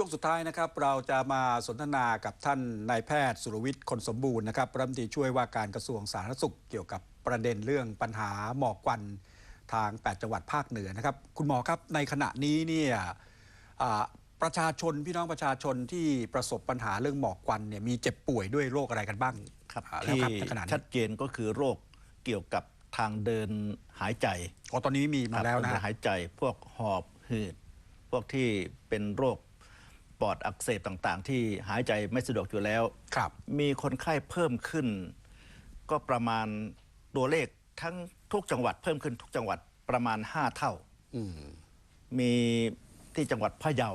ช่วงสุดท้ายนะครับเราจะมาสนทนากับท่านนายแพทย์สุรวิทย์คนสมบูรณ์นะครับรัฐมนตรีช่วยว่าการกระทรวงสาธารณสุขเกี่ยวกับประเด็นเรื่องปัญหาหมอกควันทาง 8 จังหวัดภาคเหนือนะครับ คุณหมอครับในขณะนี้เนี่ยอ่าประชาชนพี่น้องประชาชนที่ประสบปัญหาเรื่องหมอกควันเนี่ยมีเจ็บป่วยด้วยโรคอะไรกันบ้างครับอ่าแล้วที่ครับในขณะนี้ชัดเจนก็คือโรคเกี่ยวกับทางเดินหายใจอ๋อตอนนี้มีมาแล้วทางนะเดิหายใจพวกหอบหืดพวกที่เป็นโรค ปอดอักเสบต่างๆ ที่หายใจไม่สะดวกอยู่แล้ว ครับ มีคนไข้เพิ่มขึ้น ก็ประมาณตัวเลขทั้งทุกจังหวัดเพิ่มขึ้นทุกจังหวัดประมาณ 5 เท่า อืม มีที่จังหวัดพะเยา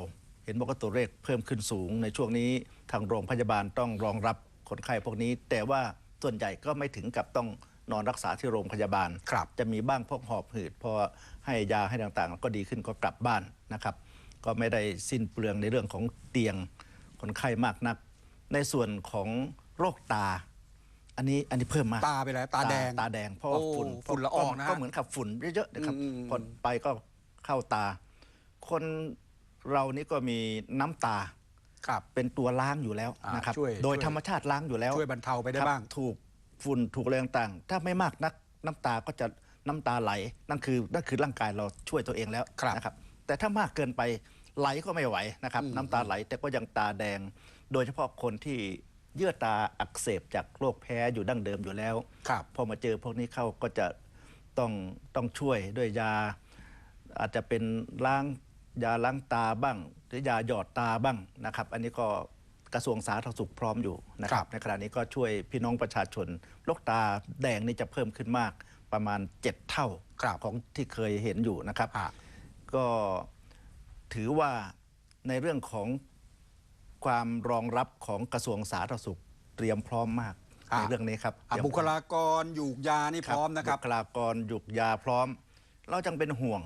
เห็นบอกว่าตัวเลขเพิ่มขึ้นสูง ในช่วงนี้ทางโรงพยาบาลต้องรองรับคนไข้พวกนี้ แต่ว่าส่วนใหญ่ก็ไม่ถึงกับต้องนอนรักษาที่โรงพยาบาล ครับ จะมีบ้างพวกหอบหืดพอให้ยาให้ต่างๆ ก็ดีขึ้นก็กลับบ้านนะครับ ก็ไม่ได้สิ้นเปลืองในเรื่องของเตียงคนไข้มากนัก ในส่วนของโรคตา อันนี้อันนี้เพิ่มมากตาไปแล้วตาแดงตาแดงเพราะว่าโอ้ฝุ่นฝุ่นละอองนะฮะก็เหมือนกับฝุ่นเยอะๆนะครับอืมอืมพอไปก็เข้าตา คนเรานี่ก็มีน้ำตาครับ เป็นตัวล้างอยู่แล้วอ่านะครับช่วยโดยช่วย ธรรมชาติล้างอยู่แล้ว ช่วยบรรเทาไปได้ครับบ้างถูกฝุ่นถูกอะไรต่างๆ ถ้าไม่มากนักน้ำตาก็จะน้ำตาไหล นั่นคือนั่นคือร่างกายเราช่วยตัวเองแล้วครับ นะครับ แต่ถ้ามากเกินไปไหลก็ไม่ไหวนะครับน้ำตาไหลแต่ก็ยังตาแดง โดยเฉพาะคนที่เยื่อตาอักเสบจากโรคแพ้อยู่ดั้งเดิมอยู่แล้วครับพอมาเจอพวกนี้เข้าก็จะต้องต้องช่วยด้วยยา อาจจะเป็นล้างยาล้างตาบ้าง หรือยาหยอดตาบ้างนะครับ อันนี้ก็กระทรวงสาธารณสุขพร้อมอยู่นะคครัรับบในขณะนี้ก็ช่วยพี่น้องประชาชนโรคตาแดงนี่จะเพิ่มขึ้นมากประมาณ 7 เท่าครับของที่เคยเห็นอยู่นะครับอ่า ก็ถือว่าในเรื่องของความรองรับของกระทรวงสาธารณสุขเตรียมพร้อมมากอ่าในเรื่องนี้ครับอะเตรียมบุคลากรอยู่ยานี่พร้อมนะครับ บุคลากรหยุกยาพร้อม เราจังเป็นห่วง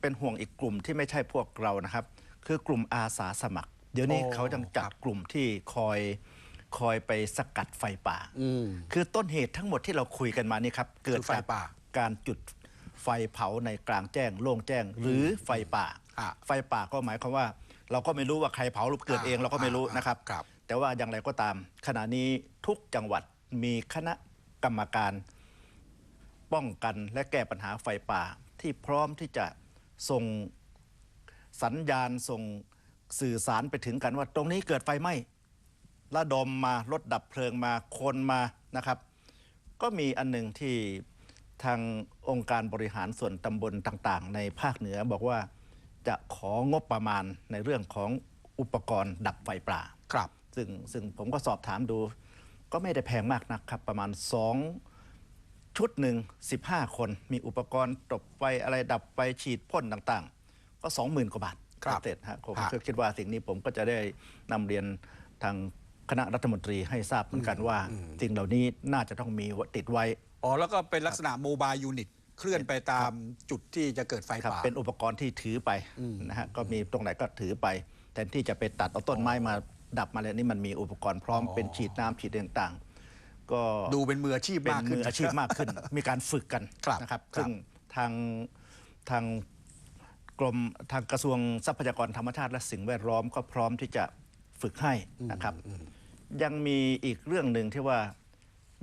เป็นห่วงอีกกลุ่มที่ไม่ใช่พวกเรานะครับ คือกลุ่มอาสาสมัคร เดี๋ยวนี้โอ้ เขาจังจัดกลุ่มที่คอยคอยไปสกัดไฟป่า อืม คือต้นเหตุทั้งหมดที่เราคุยกันมานี่ครับ เกิดคือไฟจากป่า การจุด ไฟเผาในกลางแจ้ง โล่งแจ้ง หรือไฟป่า อะไฟป่าก็หมายความว่า เราก็ไม่รู้ว่าใครเผาหรือเกิดเองอ่าเราก็ไม่รู้อ่านะครับ ครับ แต่ว่าอย่างไรก็ตาม ขณะนี้ทุกจังหวัดมีคณะกรรมการ ป้องกันและแก้ปัญหาไฟป่า ที่พร้อมที่จะส่งสัญญาณส่งสื่อสารไปถึงกันว่า ตรงนี้เกิดไฟไหม้ระดมมารถดับเพลิงมาคนมานะครับ ก็มีอันหนึ่งที่ ทางองค์การบริหารส่วนตำบลต่างๆ ในภาคเหนือบอกว่าจะของบประมาณในเรื่องของอุปกรณ์ดับไฟป่า ครับ ซึ่งซึ่งผมก็สอบถามดู ก็ไม่ได้แพงมากนะครับ ประมาณ 2 ชุดหนึ่ง15 คน มีอุปกรณ์ตบไฟอะไรดับไฟฉีดพ่นต่างๆ ก็ 20,000 กว่าบาทครับเสร็จฮะผมฮะก็คิดว่าสิ่งนี้ผมก็จะได้นำเรียนทาง คณะรัฐมนตรีให้ทราบเหมือนกันว่าสิ่งเหล่านี้น่าจะต้องมีติดไว้ อ๋อ แล้วก็เป็นลักษณะโมบายยูนิตเคลื่อนไปตามจุดที่จะเกิดไฟครับป่าเป็นอุปกรณ์ที่ถือไปนะฮะก็มีตรงไหนก็ถือไป แทนที่จะไปตัดเอาต้นไม้มาดับมาเลยนี่มันมีอุปกรณ์พร้อมอ๋อเป็นฉีดน้ำฉีดต่างๆ ก็ดูเป็นมืออาชีพเป็นมากขึ้นมืออาชีพมากขึ้น มีการฝึกกันครับนะครับครับซึ่งทางทางกรมทางกระทรวงทรัพยากรธรรมชาติและสิ่งแวดล้อมก็พร้อมที่จะฝึกให้นะครับ ยังมีอีกเรื่องหนึ่งที่ว่า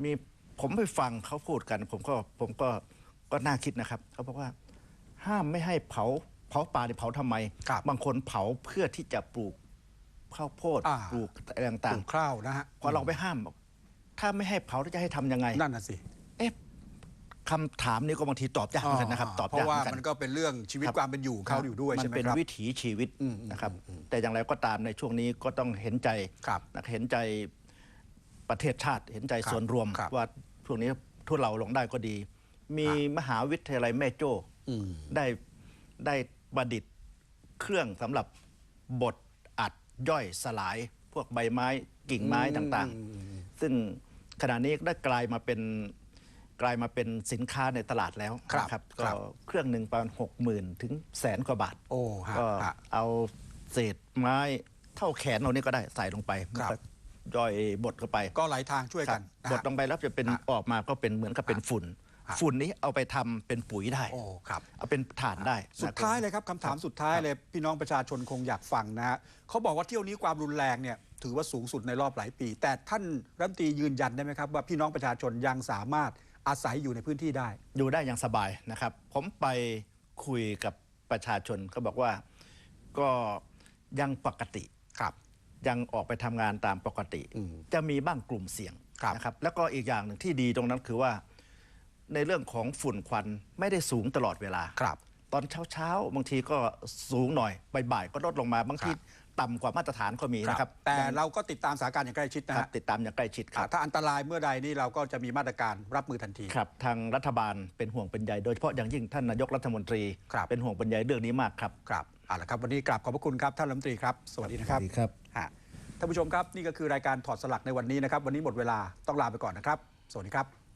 มีผมไปฟังเขาพูดกัน ผมก็ผมก็ก็น่าคิดนะครับเขาบอกว่าห้ามไม่ให้เผาเผาป่าเนี่ยเผาทำไมครับบางคนเผาเพื่อที่จะปลูกข้าวโพดอ่าปลูกอะไรปต่าลูงกข้าวนะฮะๆพอเราไปห้ามบอกถ้าไม่ให้เผาแล้วจะให้ทำยังไงนั่นน่ะสิเอ๊ะ คำถามนี้ก็บางทีตอบยากเหมือนกันนะครับตอบเพยากราะว่าเหมือนกันมันก็เป็นเรื่องชีวิตครับความเป็นอยู่ของเขาอยู่ด้วยมัใช่ไหมเป็นครับ วิถีชีวิตอืมอืมนะครับ แต่อย่างไรก็ตามในช่วงนี้ก็ต้องเห็นใจครับนะเห็นใจประเทศชาติ เห็นใจครับส่วนรวม ครับ ว่าช่วงนี้ทุเราลงได้ก็ดี มีครับมหาวิทยาลัยแม่โจ้อืมได้ได้ประดิษฐ์เครื่องสำหรับบดอัดย่อยสลาย พวกใบไม้กิ่งไม้ต่างๆ ซึ่งขณะนี้ได้กลายมาเป็น กลายมาเป็นสินค้าในตลาดแล้วครับนะครับครัก็บเครื่องหนึ่งประมาณหกหมื่นถึงแสนกว่าบาทโอ้ฮะก็ฮะเอาเศษไม้เท่าแขนเรานี่ก็ได้ใส่ลงไปครับมันก็ย่อยบดเข้าไปก็หลายทางช่วยคกัรันบนะบดฮะลงไปแล้วจะเป็นฮะออกมาก็เป็นเหมือนกับเป็นฝุ่นครับฝุ่นนี้เอาไปทำเป็นปุ๋ยได้ โอ้ครับ เอาเป็นถ่านได้สุดท้ายเลยครับคำถามสุดท้ายเลยพี่น้องประชาชนคงอยากฟังนะฮะเขาบอกว่าเที่ยวนี้ความรุนแรงเนี่ยถือว่าสูงสุดในรอบหลายปี แต่ท่านรัฐมนตรียืนยันได้ไหมครับว่าพี่น้องประชาชนยังสามารถ อาศัยอยู่ในพื้นที่ได้ อยู่ได้อย่างสบายนะครับ ผมไปคุยกับประชาชนก็บอกว่าก็ยังปกติครับ ยังออกไปทำงานตามปกติ อืมจะมีบ้างกลุ่มเสี่ยงครับ นะครับ แล้วก็อีกอย่างหนึ่งที่ดีตรงนั้นคือว่า ในเรื่องของฝุ่นควันไม่ได้สูงตลอดเวลา ครับ ตอนเช้าๆ บางทีก็สูงหน่อยบ่ายๆก็ลดลงมา บางทีครับ ต่ำกว่ามาตรฐานก็มีนะครับ แต่ยังเราก็ติดตามสถานการณ์อย่างใกล้ชิดนะครัฮะบติดตามอย่างใกล้ชิดคอ่ารับ ถ้าอันตรายเมื่อใดนี่เราก็จะมีมาตรการรับมือทันทีครับทางรัฐบาลเป็นห่วงเป็นใยโดยเฉพาะอย่างยิ่งท่านนายกรัฐมนตรีครับเป็นห่วงเป็นใยเรื่องนี้มากครับครับเอาละครับวันนี้กราบขอบพระคุณครับท่านรัฐมนตรีครับสวัสดีนะครับสวัสดีครับฮะท่านผู้ชมครับนี่ก็คือรายการถอดสลักในวันนี้นะครับ วันนี้หมดเวลาต้องลาไปก่อนนะครับ สวัสดีครับ